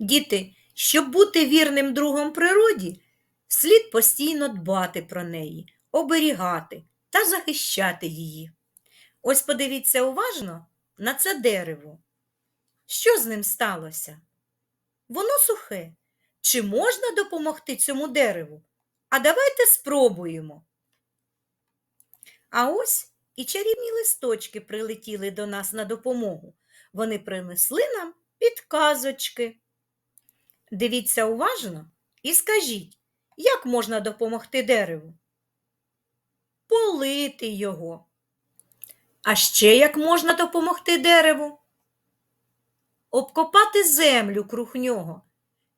Діти, щоб бути вірним другом природі, слід постійно дбати про неї, оберігати та захищати її. Ось подивіться уважно на це дерево. Що з ним сталося? Воно сухе. Чи можна допомогти цьому дереву? А давайте спробуємо. А ось і чарівні листочки прилетіли до нас на допомогу. Вони принесли нам підказочки. Дивіться уважно і скажіть, як можна допомогти дереву? Полити його. А ще як можна допомогти дереву? Обкопати землю круг нього,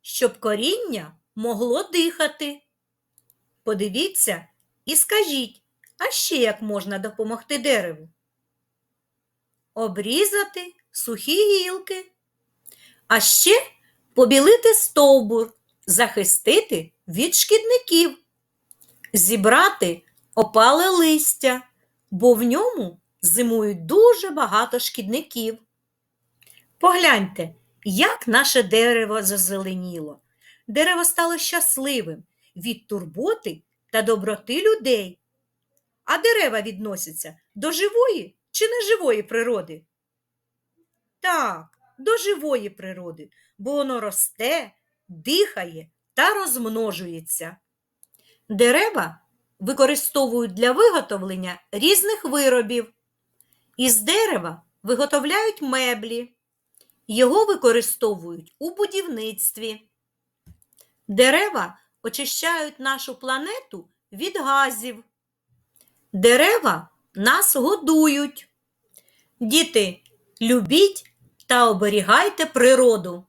щоб коріння могло дихати. Подивіться і скажіть, а ще як можна допомогти дереву? Обрізати сухі гілки, а ще побілити стовбур, захистити від шкідників, зібрати опале листя, бо в ньому зимують дуже багато шкідників. Погляньте, як наше дерево зазеленіло. Дерево стало щасливим від турботи та доброти людей. А дерева відносяться до живої чи неживої природи? Так, до живої природи, бо воно росте, дихає та розмножується. Дерева використовують для виготовлення різних виробів. Із дерева виготовляють меблі. Його використовують у будівництві. Дерева очищають нашу планету від газів. Дерева нас годують. Діти, любіть та оберігайте природу.